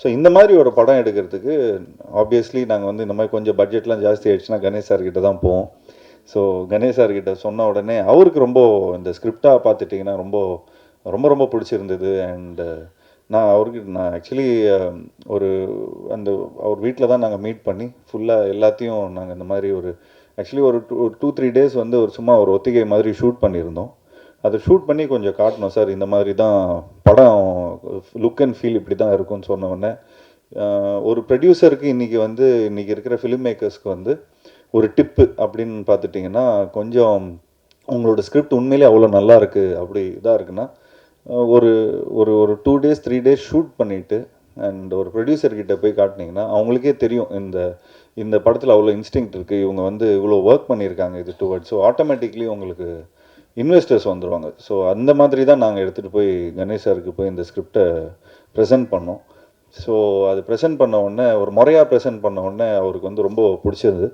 So இந்த மாதிரி ஒரு படம் எடுக்கிறதுக்கு ஆப்வியஸ்லி நாங்கள் வந்து இந்த மாதிரி கொஞ்சம் பட்ஜெட்லாம் ஜாஸ்தி ஆயிடுச்சுன்னா கணேஷ் சார்கிட்ட தான் போவோம். ஸோ கணேஷ் சார்கிட்ட சொன்ன உடனே அவருக்கு ரொம்ப இந்த ஸ்கிரிப்டாக பார்த்துட்டிங்கன்னா ரொம்ப ரொம்ப ரொம்ப பிடிச்சிருந்தது. அண்டு நான் அவருக்கு நான் ஆக்சுவலி ஒரு அந்த அவர் வீட்டில் தான் நாங்கள் மீட் பண்ணி ஃபுல்லாக எல்லாத்தையும் நாங்கள் இந்த மாதிரி ஒரு ஆக்சுவலி ஒரு டூ டூ த்ரீ டேஸ் வந்து ஒரு சும்மா ஒரு ஒத்திகை மாதிரி ஷூட் பண்ணியிருந்தோம். அதை ஷூட் பண்ணி கொஞ்சம் காட்டணும் சார். இந்த மாதிரி தான் படம் லுக் அண்ட் ஃபீல் இப்படி தான் இருக்கும்னு சொன்ன ஒரு ப்ரொடியூசருக்கு இன்றைக்கி வந்து இன்றைக்கி இருக்கிற ஃபிலிம் மேக்கர்ஸ்க்கு வந்து ஒரு டிப்பு அப்படின்னு பார்த்துட்டிங்கன்னா கொஞ்சம் உங்களோட ஸ்கிரிப்ட் உண்மையிலே அவ்வளோ நல்லா இருக்குது அப்படி இதாக இருக்குன்னா ஒரு ஒரு ஒரு two days three days shoot பண்ணிவிட்டு அண்ட் ஒரு ப்ரொடியூசர்கிட்ட போய் காட்டினீங்கன்னா அவங்களுக்கே தெரியும் இந்த இந்த படத்தில் அவ்வளோ இன்ஸ்டிங்க்ட் இருக்குது இவங்க வந்து இவ்வளோ ஒர்க் பண்ணியிருக்காங்க இது டுவர்ட்ஸ் ஸோ ஆட்டோமேட்டிக்லி உங்களுக்கு இன்வெஸ்டர்ஸ் வந்துடுவாங்க ஸோ அந்த மாதிரி தான் நாங்கள் எடுத்துகிட்டு போய் கணேஷ் சாருக்கு போய் இந்த ஸ்கிரிப்டை ப்ரெசென்ட் பண்ணோம். ஸோ அது ப்ரெசென்ட் பண்ண உடனே ஒரு முறையாக ப்ரெசென்ட் பண்ண உடனே அவருக்கு வந்து ரொம்ப பிடிச்சிருந்தது.